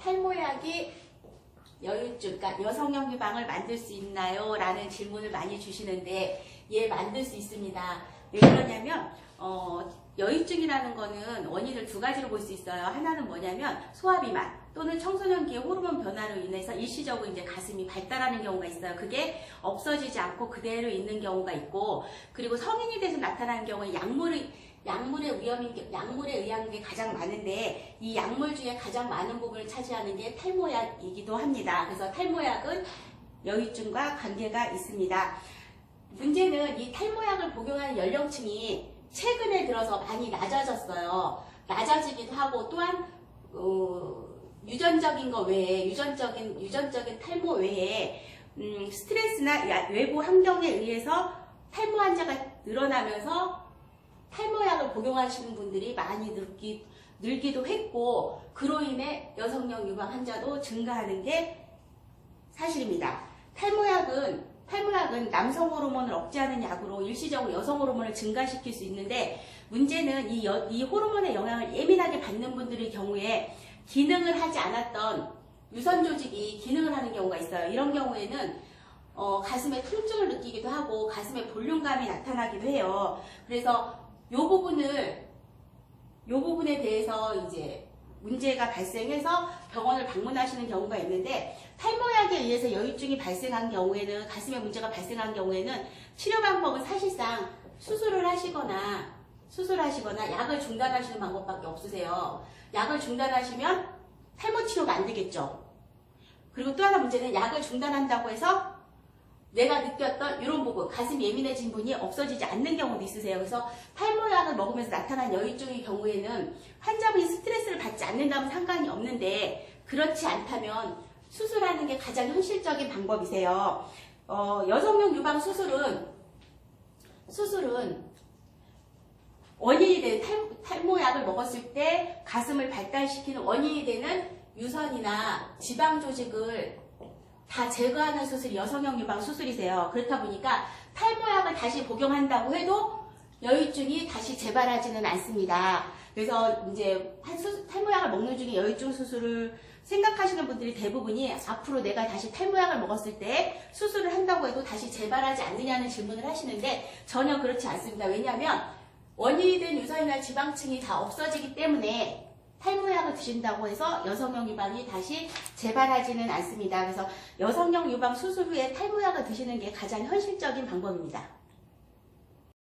탈모약이 여유증, 그러니까 여성형 유방을 만들 수 있나요? 라는 질문을 많이 주시는데, 예, 만들 수 있습니다. 왜 그러냐면, 어, 여유증이라는 거는 원인을 두 가지로 볼 수 있어요. 하나는 뭐냐면, 소화비만 또는 청소년기의 호르몬 변화로 인해서 일시적으로 이제 가슴이 발달하는 경우가 있어요. 그게 없어지지 않고 그대로 있는 경우가 있고, 그리고 성인이 돼서 나타나는 경우에 약물의 약물의 위험인 게- 약물에 의한 게 가장 많은데 이 약물 중에 가장 많은 부분을 차지하는 게 탈모약이기도 합니다. 그래서 탈모약은 여유증과 관계가 있습니다. 문제는 이 탈모약을 복용하는 연령층이 최근에 들어서 많이 낮아졌어요. 낮아지기도 하고 또한 어, 유전적인 거 외에 유전적인 유전적인 탈모 외에 음, 스트레스나 야- 외부 환경에 의해서 탈모 환자가 늘어나면서 탈모약을 복용하시는 분들이 많이 늘기, 늘기도 했고 그로 인해 여성형 유방 환자도 증가하는 게 사실입니다. 탈모약은 탈모약은 남성 호르몬을 억제하는 약으로 일시적으로 여성 호르몬을 증가시킬 수 있는데 문제는 이, 여- 이 호르몬의 영향을 예민하게 받는 분들의 경우에 기능을 하지 않았던 유선 조직이 기능을 하는 경우가 있어요. 이런 경우에는 어, 가슴에 통증을 느끼기도 하고 가슴에 볼륨감이 나타나기도 해요. 그래서 이 부분을 이 부분에 대해서 이제 문제가 발생해서 병원을 방문하시는 경우가 있는데 탈모 약에 의해서 여유증이 발생한 경우에는 가슴에 문제가 발생한 경우에는 치료 방법은 사실상 수술을 하시거나 수술하시거나 약을 중단하시는 방법밖에 없으세요. 약을 중단하시면 탈모 치료가 안 되겠죠. 그리고 또 하나 문제는 약을 중단한다고 해서 내가 느꼈던 이런 부분, 가슴 예민해진 분이 없어지지 않는 경우도 있으세요. 그래서 탈모약을 먹으면서 나타난 여유증의 경우에는 환자분이 스트레스를 받지 않는다면 상관이 없는데 그렇지 않다면 수술하는 게 가장 현실적인 방법이세요. 어, 여성용 유방 수술은 수술은 원인이 되는 탈, 탈모약을 먹었을 때 가슴을 발달시키는 원인이 되는 유선이나 지방 조직을 다 제거하는 수술이 여성형 유방 수술이세요. 그렇다 보니까 탈모약을 다시 복용한다고 해도 여유증이 다시 재발하지는 않습니다. 그래서 이제 탈모약을 먹는 중에 여유증 수술을 생각하시는 분들이 대부분이 앞으로 내가 다시 탈모약을 먹었을 때 수술을 한다고 해도 다시 재발하지 않느냐는 질문을 하시는데 전혀 그렇지 않습니다. 왜냐하면 원인이 된 유선이나 지방층이 다 없어지기 때문에 탈모약을 드신다고 해서 여성형 유방이 다시 재발하지는 않습니다. 그래서 여성형 유방 수술 후에 탈모약을 드시는 게 가장 현실적인 방법입니다.